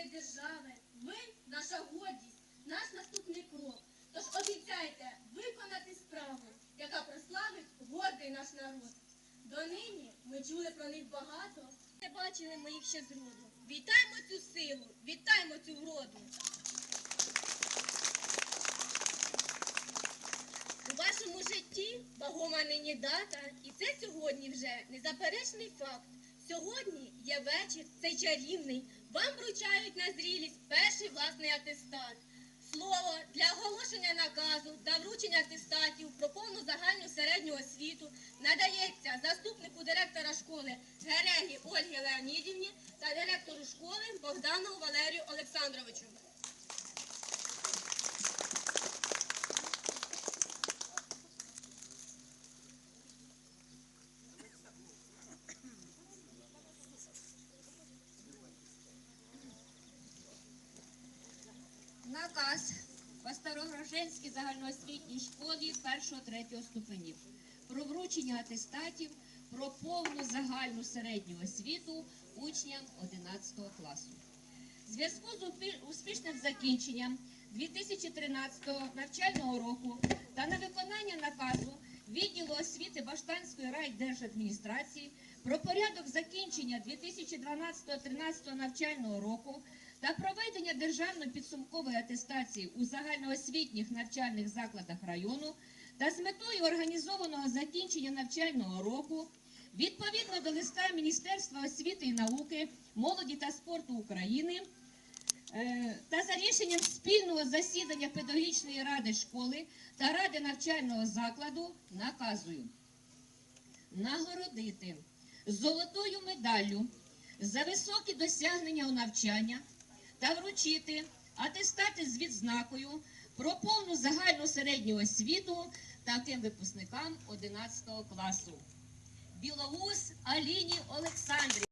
нашої держави. Ви наша гордість, наш наступний крок. Тож обіцяйте виконати справу, яка прославить гордий наш народ. Донині ми чули про них багато. Не бачили ми їх ще зроду. Вітаємо цю силу, вітаємо цю вроду. У вашому житті вагома нині дата, і це сьогодні вже незаперечний факт. Сьогодні є вечір, цей чарівний. Вам вручають на зрілість перший власний атестат. Слово для оголошення наказу та вручення атестатів про повну загальну середню освіту надається заступнику директора школи Герегі Ольгі Леонідівні та директору школи Богдану Валерію Олександровичу. Наказ по Старогроженській загальноосвітній школі 1-3 ступенів про вручення атестатів про повну загальну середню освіту учням 11 класу. В зв'язку з успішним закінченням 2013 навчального року та на виконання наказу відділу освіти Баштанської райдержадміністрації про порядок закінчення 2012-13 навчального року та проведення державної підсумкової атестації у загальноосвітніх навчальних закладах району та з метою організованого закінчення навчального року відповідно до листа Міністерства освіти і науки, молоді та спорту України е, та за рішенням спільного засідання педагогічної ради школи та ради навчального закладу наказую нагородити золотою медаллю за високі досягнення у навчання та вручити атестати з відзнакою про повну загальну середню освіту таким випускникам 11 класу. Білоус Аліні Олександрівні.